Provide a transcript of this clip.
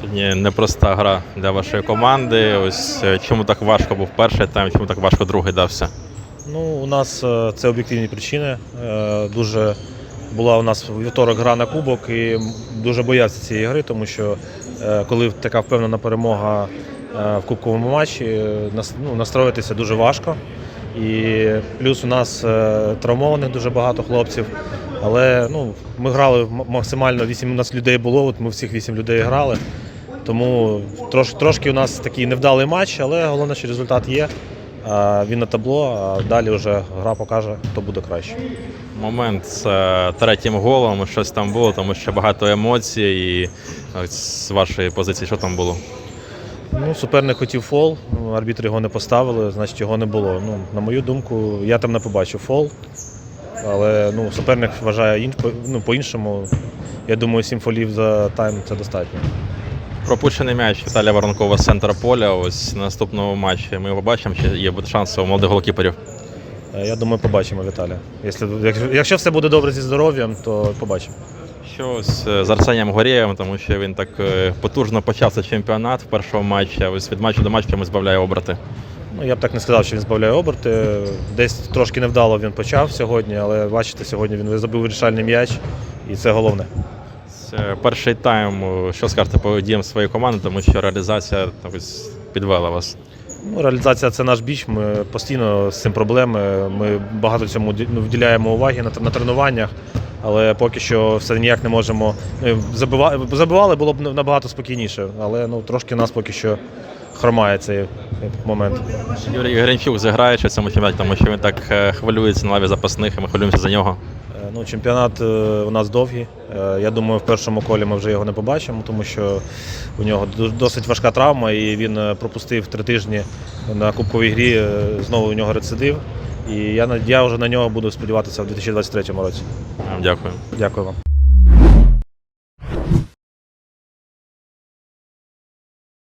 Сьогодні непроста гра для вашої команди. Ось е, чому так важко був перший тайм, чому так важко другий дався? Ну, у нас е, це об'єктивні причини. Е, Дуже була у нас вівторок гра на кубок і дуже боявся цієї гри, тому що коли така впевнена перемога в кубковому матчі, ну, настроїтися дуже важко. І плюс у нас травмованих дуже багато хлопців. Але ну, ми грали максимально 8 у нас людей було, от ми всіх 8 людей грали. Тому трош, трошки у нас такий невдалий матч, але головне, що результат є. Він на табло, а далі вже гра покаже, хто буде краще. Момент з е, третім голом, щось там було, тому що багато емоцій. І з вашої позиції, що там було? Ну, суперник хотів фол, ну, арбітри його не поставили, значить його не було. Ну, на мою думку, я там не побачив фол. Але ну, суперник вважає ну, по-іншому. Я думаю, 7 фолів за тайм це достатньо. Пропущений м'яч Віталія Воронкова з центра поля. Ось на наступному матчі ми побачимо, чи є шанс у молодих голкіперів. Е, Я думаю, побачимо Віталя. Якщо, якщо, все буде добре зі здоров'ям, то побачимо. Що ось е, з Арсенієм Горєєвим, тому що він так е, потужно почав цей чемпіонат в першому матчі, а ось від матчу до матчу чомусь збавляє обрати. Ну, я б так не сказав, що він збавляє оберти. Десь трошки невдало він почав сьогодні, але бачите, сьогодні він забив вирішальний м'яч, і це головне. Це перший тайм. е, Що скажете по діям своєї команди, тому що реалізація ось підвела вас. Ну, реалізація це наш біч. Ми постійно з цим проблеми. Ми багато цьому ну, вділяємо уваги на, на тренуваннях, але поки що все ніяк не можемо. Ну, забива- забивали було б набагато спокійніше, але ну, трошки нас поки що хромає цей момент. Юрій Гринчук заграє чи в цьому чемпіонаті, тому що він так е, хвилюється на лаві запасних, і ми хвилюємося за нього. Е, Ну, чемпіонат е, у нас довгий. Е, Я думаю, в першому колі ми вже його не побачимо, тому що у нього досить важка травма, і він пропустив три тижні на кубковій грі. Знову у нього рецидив. І я, я вже на нього буду сподіватися в 2023 році. Дякую. Дякую вам.